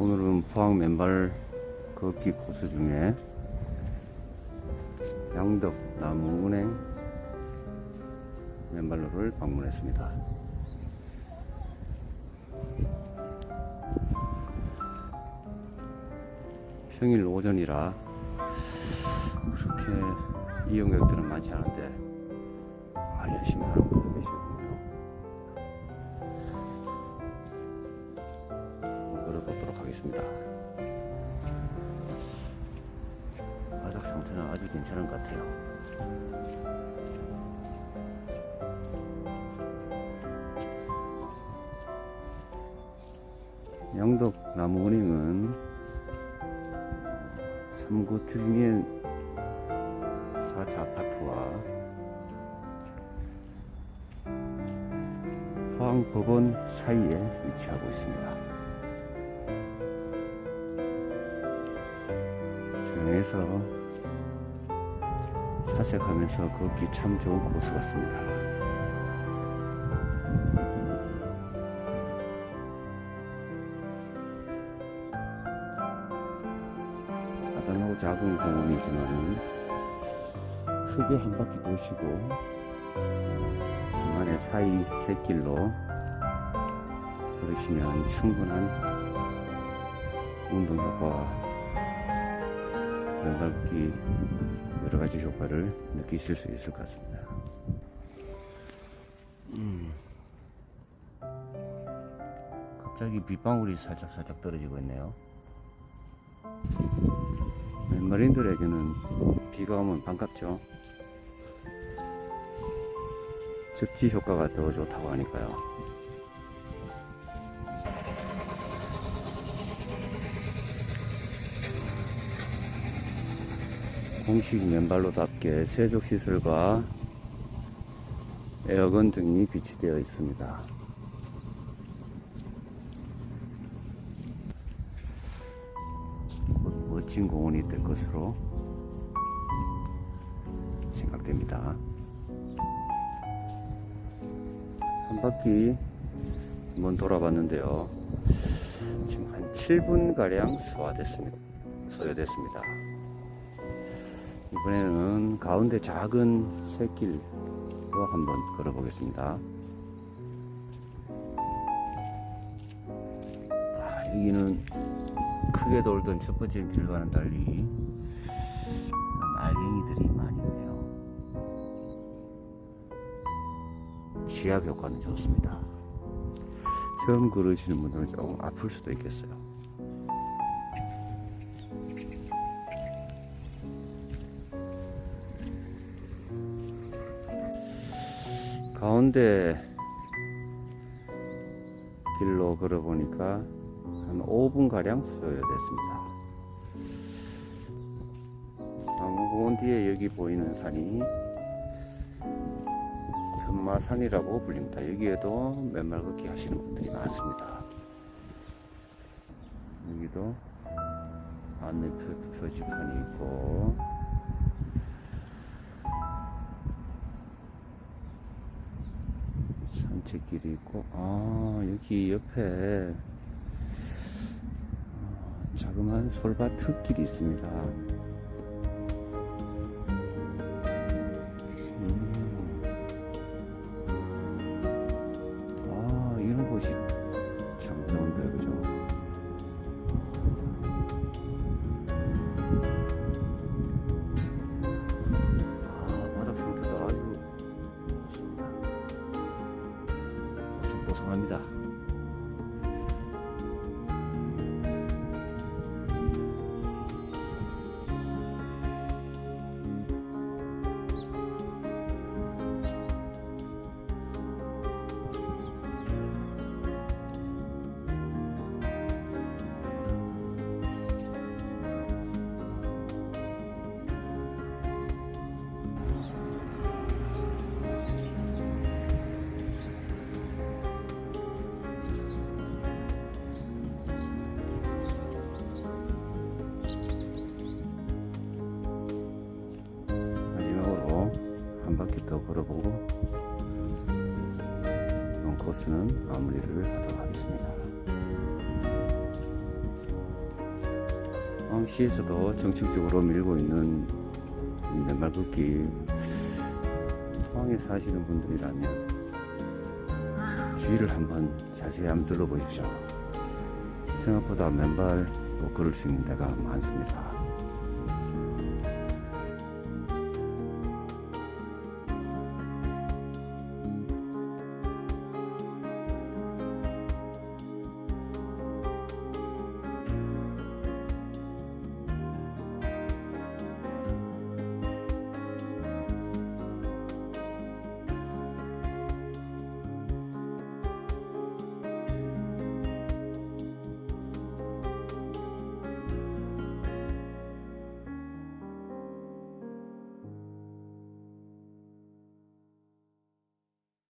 오늘은 포항 맨발 걷기 코스 중에 양덕 나무은행 맨발로를 방문했습니다. 평일 오전이라 그렇게 이용객들은 많지 않은데 아, 열심히 하는 분들 계시군요. 하겠습니다. 바닥 상태는 아주 괜찮은 것 같아요. 양덕 나무은행은 3구 트리니엔 4차 아파트와 포항 법원 사이에 위치하고 있습니다. 조용해서 사색하면서 걷기 참 좋은 코스 같습니다. 아담하고 작은 공원이지만은 크게 한 바퀴 도시고 중간에 사이 샛길로 걸으시면 충분한 운동 효과와 연갈기 여러 가지 효과를 느끼실 수 있을 것 같습니다. 음. 갑자기 빗방울이 살짝 살짝 떨어지고 있네요. 맨마린들에게는 비가 오면 반갑죠. 습지 효과가 더 좋다고 하니까요. 공식 맨발로답게 세족 시설과 에어건 등이 비치되어 있습니다. 곧 멋진 공원이 될 것으로 생각됩니다. 한 바퀴 한번 돌아봤는데요. 지금 한 7분 가량 소화됐습니다. 소요됐습니다. 이번에는 가운데 작은 새길로 한번 걸어 보겠습니다. 아, 여기는 크게 돌던 첫 번째 길과는 달리 알갱이들이 많이 있네요. 지압 효과는 좋습니다. 처음 걸으시는 분들은 조금 아플 수도 있겠어요. 가운데 길로 걸어보니까 한 5분 가량 소요됐습니다. 나무공원 뒤에 여기 보이는 산이 천마산이라고 불립니다. 여기에도 맨발 걷기 하시는 분들이 많습니다. 여기도 안내 표- 표지판이 있고 산책길이 있고 아 여기 옆에 아, 자그마한 솔밭 흙길이 있습니다. 보송보송합니다. 더 걸어보고 이번 코스는 마무리를 하도록 하겠습니다. 포항시에서도 정책적으로 밀고 있는 이 맨발 걷기 포항에 사시는 분들이라면 주위를 한번 자세히 한번 둘러보십시오. 생각보다 맨발로 걸을 수 있는 데가 많습니다.